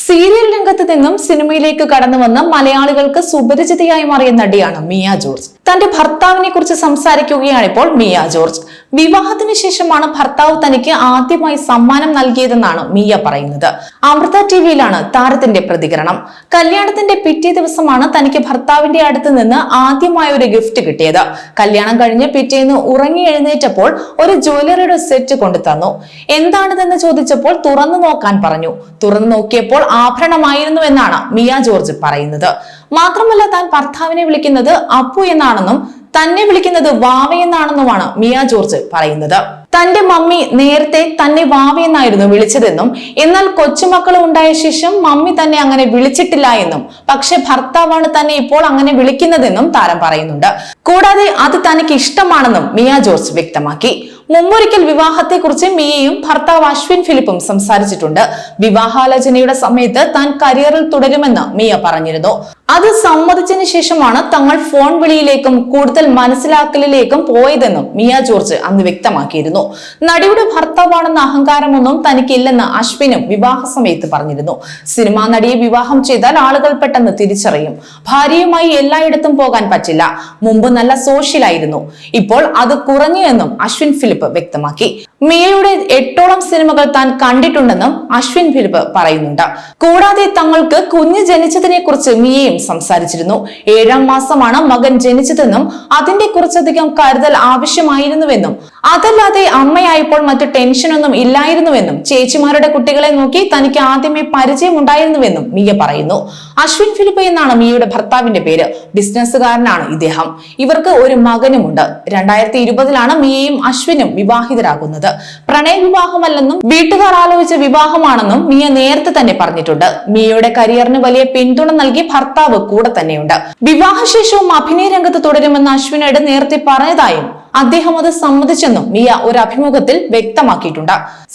Serial രംഗത്ത് നിന്നും സിനിമയിലേക്ക് കടന്നു വന്ന മലയാളികൾക്ക് സുപരിചിതയായി മാറിയ നടിയാണ് മിയ ജോർജ്. തന്റെ ഭർത്താവിനെ കുറിച്ച് സംസാരിക്കുകയാണ് ഇപ്പോൾ മിയ ജോർജ്. വിവാഹത്തിന് ശേഷമാണ് ഭർത്താവ് തനിക്ക് ആദ്യമായി സമ്മാനം നൽകിയതെന്നാണ് മിയ പറയുന്നത്. അമൃത ടിവിയിലാണ് താരത്തിന്റെ പ്രതികരണം. കല്യാണത്തിന്റെ പിറ്റേ ദിവസമാണ് തനിക്ക് ഭർത്താവിന്റെ അടുത്ത് നിന്ന് ആദ്യമായ ഒരു ഗിഫ്റ്റ് കിട്ടിയത്. കല്യാണം കഴിഞ്ഞ് പിറ്റേന്ന് ഉറങ്ങി എഴുന്നേറ്റപ്പോൾ ഒരു ജ്വല്ലറിയുടെ സെറ്റ് കൊണ്ടു തന്നു. എന്താണിതെന്ന് ചോദിച്ചപ്പോൾ തുറന്നു നോക്കാൻ പറഞ്ഞു. തുറന്നു നോക്കിയപ്പോൾ ആഭരണമായിരുന്നു എന്നാണ് മിയ ജോർജ് പറയുന്നത്. മാത്രമല്ല താൻ ഭർത്താവിനെ വിളിക്കുന്നത് അപ്പു എന്നാണെന്നും തന്നെ വിളിക്കുന്നത് വാവയെന്നാണെന്നുമാണ് മിയ ജോർജ് പറയുന്നത്. തന്റെ മമ്മി നേരത്തെ തന്നെ വാവയെന്നായിരുന്നു വിളിച്ചതെന്നും എന്നാൽ കൊച്ചുമക്കൾ ഉണ്ടായ ശേഷം മമ്മി തന്നെ അങ്ങനെ വിളിച്ചിട്ടില്ല എന്നും പക്ഷെ ഭർത്താവാണ് തന്നെ ഇപ്പോൾ അങ്ങനെ വിളിക്കുന്നതെന്നും താരം പറയുന്നുണ്ട്. കൂടാതെ അത് തനിക്ക് ഇഷ്ടമാണെന്നും മിയ ജോർജ് വ്യക്തമാക്കി. മുമ്പൊരിക്കൽ വിവാഹത്തെക്കുറിച്ച് മിയയും ഭർത്താവ് അശ്വിൻ ഫിലിപ്പും സംസാരിച്ചിട്ടുണ്ട്. വിവാഹാലോചനയുടെ സമയത്ത് താൻ കരിയറിൽ തുടരുമെന്ന് മിയ പറഞ്ഞിരുന്നു. അത് സമ്മതിച്ചതിന് ശേഷമാണ് തങ്ങൾ ഫോൺ വിളിയിലേക്കും കൂടുതൽ മനസ്സിലാക്കലിലേക്കും പോയതെന്നും മിയ ജോർജ് അന്ന് വ്യക്തമാക്കിയിരുന്നു. നടിയുടെ ഭർത്താവാണെന്ന അഹങ്കാരമൊന്നും തനിക്കില്ലെന്ന് അശ്വിനും വിവാഹ സമയത്ത് പറഞ്ഞിരുന്നു. സിനിമാ നടിയെ വിവാഹം ചെയ്താൽ ആളുകൾ പെട്ടെന്ന് തിരിച്ചറിയും. ഭാര്യയുമായി എല്ലായിടത്തും പോകാൻ പറ്റില്ല. മുമ്പ് നല്ല സോഷ്യലായിരുന്നു. ഇപ്പോൾ അത് കുറഞ്ഞു എന്നും അശ്വിൻ ഫിലിപ്പ് വ്യക്തമാക്കി. മിയയുടെ എട്ടോളം സിനിമകൾ താൻ കണ്ടിട്ടുണ്ടെന്നും അശ്വിൻ ഫിലിപ്പ് പറയുന്നുണ്ട്. കൂടാതെ തങ്ങൾക്ക് കുഞ്ഞ് ജനിച്ചതിനെ കുറിച്ച് മിയയും സംസാരിച്ചിരുന്നു. ഏഴാം മാസമാണ് മകൻ ജനിച്ചതെന്നും അതിന്റെ കുറച്ചധികം കരുതൽ ആവശ്യമായിരുന്നുവെന്നും അതല്ലാതെ അമ്മയായപ്പോൾ മറ്റു ടെൻഷനൊന്നും ഇല്ലായിരുന്നുവെന്നും ചേച്ചിമാരുടെ കുട്ടികളെ നോക്കി തനിക്ക് ആദ്യമേ പരിചയമുണ്ടായിരുന്നുവെന്നും മിയ പറയുന്നു. അശ്വിൻ ഫിലിപ്പ് എന്നാണ് മിയയുടെ ഭർത്താവിന്റെ പേര്. ബിസിനസ്സുകാരനാണ് ഇദ്ദേഹം. ഇവർക്ക് ഒരു മകനുമുണ്ട്. രണ്ടായിരത്തി ഇരുപതിലാണ് മിയയും അശ്വിനും വിവാഹിതരാകുന്നത്. പ്രണയ വിവാഹമല്ലെന്നും വീട്ടുകാർ ആലോചിച്ച വിവാഹമാണെന്നും മിയ നേരത്തെ തന്നെ പറഞ്ഞിട്ടുണ്ട്. മിയയുടെ കരിയറിന് വലിയ പിന്തുണ നൽകി ഭർത്താവ് കൂടെ തന്നെയുണ്ട്. വിവാഹശേഷവും അഭിനയ രംഗത്ത് തുടരുമെന്ന് അശ്വിനോട് നേരത്തെ പറഞ്ഞതായും അദ്ദേഹം അത് സമ്മതിച്ചെന്നും മിയ ഒരു അഭിമുഖത്തിൽ വ്യക്തമാക്കിയിട്ടുണ്ട്.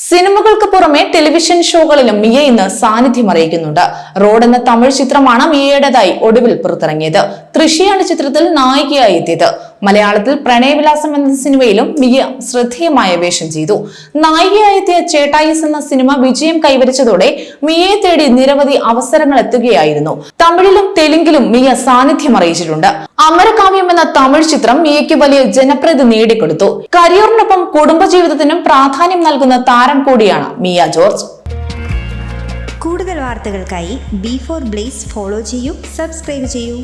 സിനിമകൾക്ക് പുറമെ ടെലിവിഷൻ ഷോകളിലും മിയ ഇന്ന് സാന്നിധ്യം അറിയിക്കുന്നുണ്ട്. റോഡ് എന്ന തമിഴ് ചിത്രമാണ് മിയയുടേതായി ഒടുവിൽ പുറത്തിറങ്ങിയത്. തൃശിയാണ് ചിത്രത്തിൽ നായികയായി എത്തിയത്. മലയാളത്തിൽ പ്രണയവിലാസം എന്ന സിനിമയിലും മിയ ശ്രദ്ധേയമായ വേഷം ചെയ്തു. നായികയായി എത്തിയ ചേട്ടായിസ് എന്ന സിനിമ വിജയം കൈവരിച്ചതോടെ മിയയെ തേടി നിരവധി അവസരങ്ങൾ എത്തുകയായിരുന്നു. തമിഴിലും തെലുങ്കിലും മിയ സാന്നിധ്യം അറിയിച്ചിട്ടുണ്ട്. അമരകാവ്യം എന്ന തമിഴ് ചിത്രം മിയയ്ക്ക് വലിയ ജനപ്രീതി നേടിക്കൊടുത്തു. കരിയറിനൊപ്പം കുടുംബജീവിതത്തിനും പ്രാധാന്യം നൽകുന്ന താരം കൂടിയാണ് മിയ ജോർജ്. കൂടുതൽ വാർത്തകൾക്കായി ബി ഫോർ ബ്ലേസ് ഫോളോ ചെയ്യൂ സബ്സ്ക്രൈബ് ചെയ്യൂ.